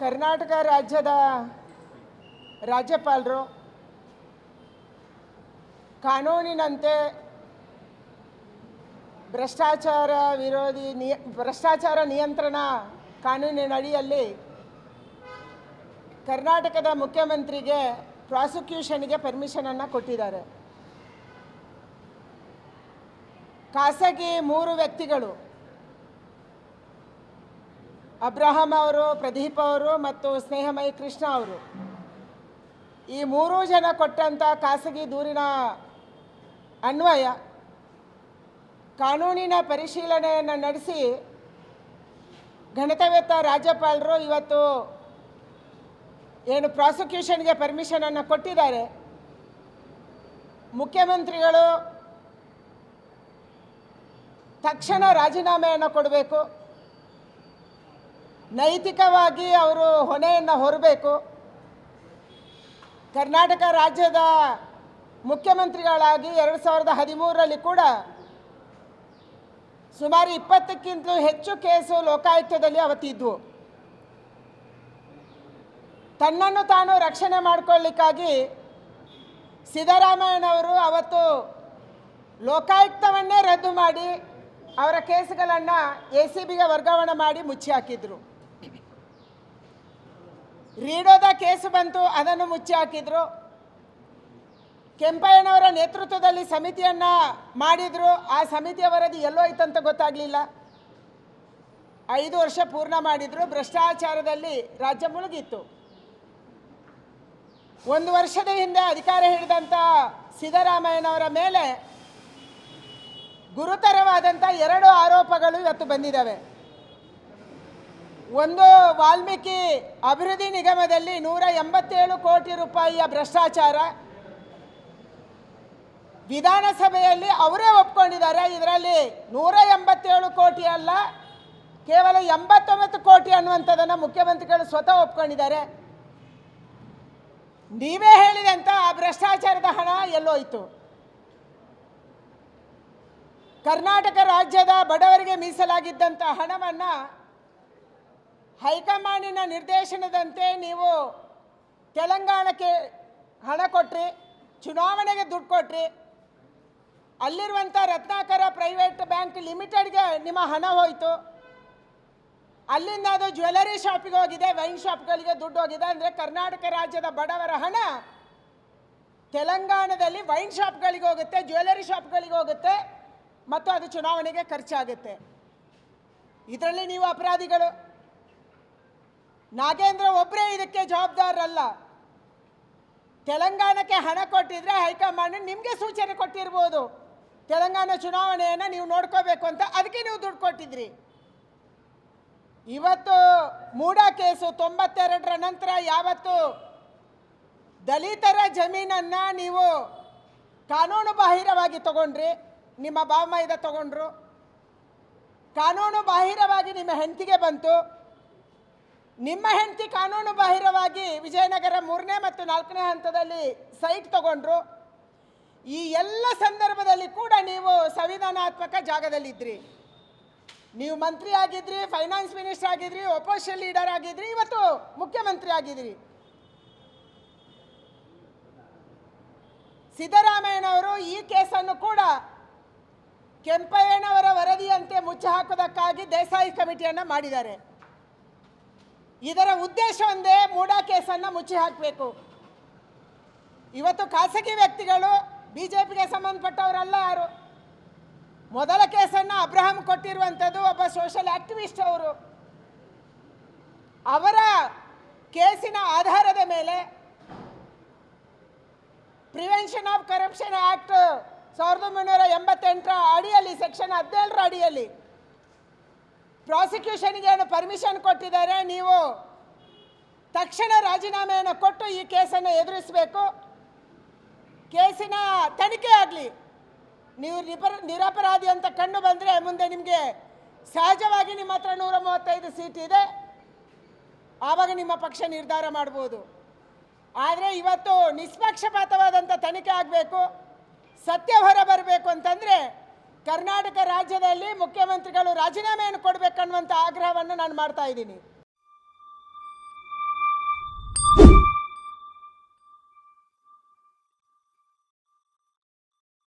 ಕರ್ನಾಟಕ ರಾಜ್ಯದ ರಾಜ್ಯಪಾಲರು ಕಾನೂನಿನಂತೆ ಭ್ರಷ್ಟಾಚಾರ ವಿರೋಧಿ ನಿಯ, ಭ್ರಷ್ಟಾಚಾರ ನಿಯಂತ್ರಣ ಕಾನೂನಿನ ಅಡಿಯಲ್ಲಿ ಕರ್ನಾಟಕದ ಮುಖ್ಯಮಂತ್ರಿಗೆ ಪ್ರಾಸಿಕ್ಯೂಷನ್ಗೆ ಪರ್ಮಿಷನನ್ನು ಕೊಟ್ಟಿದ್ದಾರೆ. ಖಾಸಗಿ ಮೂರು ವ್ಯಕ್ತಿಗಳು ಅಬ್ರಹಾಂ ಅವರು, ಪ್ರದೀಪ್ ಅವರು ಮತ್ತು ಸ್ನೇಹಮಯಿ ಕೃಷ್ಣ ಅವರು. ಈ ಮೂರೂ ಜನ ಕೊಟ್ಟಂಥ ಖಾಸಗಿ ದೂರಿನ ಅನ್ವಯ, ಕಾನೂನಿನ ಪರಿಶೀಲನೆಯನ್ನು ನಡೆಸಿ ಘನತೆವೆತ್ತ ರಾಜ್ಯಪಾಲರು ಇವತ್ತು ಏನು ಪ್ರಾಸಿಕ್ಯೂಷನ್ಗೆ ಪರ್ಮಿಷನನ್ನು ಕೊಟ್ಟಿದ್ದಾರೆ. ಮುಖ್ಯಮಂತ್ರಿಗಳು ತಕ್ಷಣ ರಾಜೀನಾಮೆಯನ್ನು ಕೊಡಬೇಕು. ನೈತಿಕವಾಗಿ ಅವರು ಹೊಣೆಯನ್ನು ಹೊರಬೇಕು. ಕರ್ನಾಟಕ ರಾಜ್ಯದ ಮುಖ್ಯಮಂತ್ರಿಗಳಾಗಿ ಎರಡು ಸಾವಿರದ ಹದಿಮೂರರಲ್ಲಿ ಕೂಡ ಸುಮಾರು ಇಪ್ಪತ್ತಕ್ಕಿಂತಲೂ ಹೆಚ್ಚು ಕೇಸು ಲೋಕಾಯುಕ್ತದಲ್ಲಿ ಅವತ್ತಿದ್ವು. ತನ್ನನ್ನು ತಾನು ರಕ್ಷಣೆ ಮಾಡಿಕೊಳ್ಳಿಕ್ಕಾಗಿ ಸಿದ್ದರಾಮಯ್ಯನವರು ಅವತ್ತು ಲೋಕಾಯುಕ್ತವನ್ನೇ ರದ್ದು ಮಾಡಿ ಅವರ ಕೇಸುಗಳನ್ನು ಎ ಸಿ ಬಿಗೆ ವರ್ಗಾವಣೆ ಮಾಡಿ ಮುಚ್ಚಿ ಹಾಕಿದ್ರು ರೀಡೋದ ಕೇಸು ಬಂತು, ಅದನ್ನು ಮುಚ್ಚಿ ಹಾಕಿದರು. ಕೆಂಪಯ್ಯನವರ ನೇತೃತ್ವದಲ್ಲಿ ಸಮಿತಿಯನ್ನು ಮಾಡಿದ್ರು. ಆ ಸಮಿತಿಯ ವರದಿ ಎಲ್ಲೋ ಐತಂತ ಗೊತ್ತಾಗಲಿಲ್ಲ. ಐದು ವರ್ಷ ಪೂರ್ಣ ಮಾಡಿದ್ರು. ಭ್ರಷ್ಟಾಚಾರದಲ್ಲಿ ರಾಜ್ಯ ಮುಳುಗಿತ್ತು. ಒಂದು ವರ್ಷದ ಹಿಂದೆ ಅಧಿಕಾರ ಹಿಡಿದಂಥ ಸಿದ್ದರಾಮಯ್ಯನವರ ಮೇಲೆ ಗುರುತರವಾದಂಥ ಎರಡು ಆರೋಪಗಳು ಇವತ್ತು ಬಂದಿದ್ದಾವೆ. ಒಂದು ವಾಲ್ಮೀಕಿ ಅಭಿವೃದ್ಧಿ ನಿಗಮದಲ್ಲಿ ನೂರ ಎಂಬತ್ತೇಳು ಕೋಟಿ ರೂಪಾಯಿಯ ಭ್ರಷ್ಟಾಚಾರ. ವಿಧಾನಸಭೆಯಲ್ಲಿ ಅವರೇ ಒಪ್ಕೊಂಡಿದ್ದಾರೆ. ಇದರಲ್ಲಿ ನೂರ ಎಂಬತ್ತೇಳು ಕೋಟಿ ಅಲ್ಲ, ಕೇವಲ ಎಂಬತ್ತೊಂಬತ್ತು ಕೋಟಿ ಅನ್ನುವಂಥದ್ದನ್ನು ಮುಖ್ಯಮಂತ್ರಿಗಳು ಸ್ವತಃ ಒಪ್ಕೊಂಡಿದ್ದಾರೆ. ನೀವೇ ಹೇಳಿದಂಥ ಆ ಭ್ರಷ್ಟಾಚಾರದ ಹಣ ಎಲ್ಲೋಯ್ತು. ಕರ್ನಾಟಕ ರಾಜ್ಯದ ಬಡವರಿಗೆ ಮೀಸಲಾಗಿದ್ದಂಥ ಹಣವನ್ನು ಹೈಕಮಾಂಡಿನ ನಿರ್ದೇಶನದಂತೆ ನೀವು ತೆಲಂಗಾಣಕ್ಕೆ ಹಣ ಕೊಟ್ರಿ, ಚುನಾವಣೆಗೆ ದುಡ್ಡು ಕೊಟ್ರಿ ಅಲ್ಲಿರುವಂಥ ರತ್ನಾಕರ ಪ್ರೈವೇಟ್ ಬ್ಯಾಂಕ್ ಲಿಮಿಟೆಡ್ಗೆ ನಿಮ್ಮ ಹಣ ಹೋಯಿತು. ಅಲ್ಲಿಂದ ಅದು ಜ್ಯುವೆಲರಿ ಶಾಪಿಗೆ ಹೋಗಿದೆ, ವೈನ್ ಶಾಪ್ಗಳಿಗೆ ದುಡ್ಡು ಹೋಗಿದೆ ಅಂದರೆ ಕರ್ನಾಟಕ ರಾಜ್ಯದ ಬಡವರ ಹಣ ತೆಲಂಗಾಣದಲ್ಲಿ ವೈನ್ ಶಾಪ್ಗಳಿಗೆ ಹೋಗುತ್ತೆ, ಜ್ಯುವೆಲರಿ ಶಾಪ್ಗಳಿಗೆ ಹೋಗುತ್ತೆ ಮತ್ತು ಅದು ಚುನಾವಣೆಗೆ ಖರ್ಚಾಗುತ್ತೆ. ಇದರಲ್ಲಿ ನೀವು ಅಪರಾಧಿಗಳು. ನಾಗೇಂದ್ರ ಒಬ್ಬರೇ ಇದಕ್ಕೆ ಜವಾಬ್ದಾರರಲ್ಲ. ತೆಲಂಗಾಣಕ್ಕೆ ಹಣ ಕೊಟ್ಟಿದ್ರೆ ಹೈಕಮಾಂಡ್ ನಿಮಗೆ ಸೂಚನೆ ಕೊಟ್ಟಿರ್ಬೋದು. ತೆಲಂಗಾಣ ಚುನಾವಣೆಯನ್ನು ನೀವು ನೋಡ್ಕೋಬೇಕು ಅಂತ ಅದಕ್ಕೆ ನೀವು ದುಡ್ಡು ಕೊಟ್ಟಿದ್ರಿ. ಇವತ್ತು ಮೂಡ ಕೇಸು ತೊಂಬತ್ತೆರಡರ ನಂತರ ಯಾವತ್ತು ದಲಿತರ ಜಮೀನನ್ನು ನೀವು ಕಾನೂನು ಬಾಹಿರವಾಗಿ ತಗೊಂಡ್ರಿ, ನಿಮ್ಮ ಬಾವಮೈದ ತಗೊಂಡ್ರು. ಕಾನೂನು ಬಾಹಿರವಾಗಿ ನಿಮ್ಮ ಹೆಂಡತಿಗೆ ಬಂತು. ನಿಮ್ಮ ಹೆಂಡತಿ ಕಾನೂನು ಬಾಹಿರವಾಗಿ ವಿಜಯನಗರ ಮೂರನೇ ಮತ್ತು ನಾಲ್ಕನೇ ಹಂತದಲ್ಲಿ ಸೈಟ್ ತಗೊಂಡ್ರು. ಈ ಎಲ್ಲ ಸಂದರ್ಭದಲ್ಲಿ ಕೂಡ ನೀವು ಸಂವಿಧಾನಾತ್ಮಕ ಜಾಗದಲ್ಲಿದ್ರಿ. ನೀವು ಮಂತ್ರಿ ಆಗಿದ್ರಿ ಫೈನಾನ್ಸ್ ಮಿನಿಸ್ಟರ್ ಆಗಿದ್ರಿ ಒಪೋಸಿಷನ್ ಲೀಡರ್ ಆಗಿದ್ರಿ, ಇವತ್ತು ಮುಖ್ಯಮಂತ್ರಿ ಆಗಿದ್ರಿ. ಸಿದ್ದರಾಮಯ್ಯನವರು ಈ ಕೇಸನ್ನು ಕೂಡ ಕೆಂಪಯ್ಯನವರ ವರದಿಯಂತೆ ಮುಚ್ಚಿ ಹಾಕೋದಕ್ಕಾಗಿ ದೇಸಾಯಿ ಕಮಿಟಿಯನ್ನು ಮಾಡಿದ್ದಾರೆ. ಇದರ ಉದ್ದೇಶ ಒಂದೇ, ಮೂಡಾ ಕೇಸನ್ನು ಮುಚ್ಚಿ ಹಾಕಬೇಕು. ಇವತ್ತು ಖಾಸಗಿ ವ್ಯಕ್ತಿಗಳು ಬಿ ಜೆ ಪಿಗೆ ಸಂಬಂಧಪಟ್ಟವರಲ್ಲ ಯಾರು? ಮೊದಲ ಕೇಸನ್ನು ಅಬ್ರಹಂ ಕೊಟ್ಟಿರುವಂಥದ್ದು ಒಬ್ಬ ಸೋಷಲ್ ಆಕ್ಟಿವಿಸ್ಟ್ ಅವರು. ಅವರ ಕೇಸಿನ ಆಧಾರದ ಮೇಲೆ ಪ್ರಿವೆನ್ಷನ್ ಆಫ್ ಕರಪ್ಷನ್ ಆ್ಯಕ್ಟ್ ಸಾವಿರದ ಒಂಬೈನೂರ ಎಂಬತ್ತೆಂಟರ ಅಡಿಯಲ್ಲಿ ಸೆಕ್ಷನ್ ಹದಿನೇಳರ ಅಡಿಯಲ್ಲಿ ಪ್ರಾಸಿಕ್ಯೂಷನ್ಗೆ ಏನು ಪರ್ಮಿಷನ್ ಕೊಟ್ಟಿದ್ದಾರೆ, ನೀವು ತಕ್ಷಣ ರಾಜೀನಾಮೆಯನ್ನು ಕೊಟ್ಟು ಈ ಕೇಸನ್ನು ಎದುರಿಸಬೇಕು. ಕೇಸಿನ ತನಿಖೆ ಆಗಲಿ. ನೀವು ನಿಪರ, ನಿರಪರಾಧಿ ಅಂತ ಕಂಡು ಬಂದರೆ ಮುಂದೆ ನಿಮಗೆ ಸಹಜವಾಗಿ ನಿಮ್ಮ ಹತ್ರ ನೂರ ಮೂವತ್ತೈದು ಸೀಟ್ ಇದೆ. ಆವಾಗ ನಿಮ್ಮ ಪಕ್ಷ ನಿರ್ಧಾರ ಮಾಡ್ಬೋದು. ಆದರೆ ಇವತ್ತು ನಿಷ್ಪಕ್ಷಪಾತವಾದಂಥ ತನಿಖೆ ಆಗಬೇಕು. ಸತ್ಯ ಹೊರ ಬರಬೇಕು ಅಂತಂದರೆ ಕರ್ನಾಟಕ ರಾಜ್ಯದಲ್ಲಿ ಮುಖ್ಯಮಂತ್ರಿಗಳು ರಾಜೀನಾಮೆಯನ್ನು ಕೊಡಬೇಕನ್ನುವಂಥ ಆಗ್ರಹವನ್ನು ನಾನು ಮಾಡ್ತಾ ಇದ್ದೀನಿ.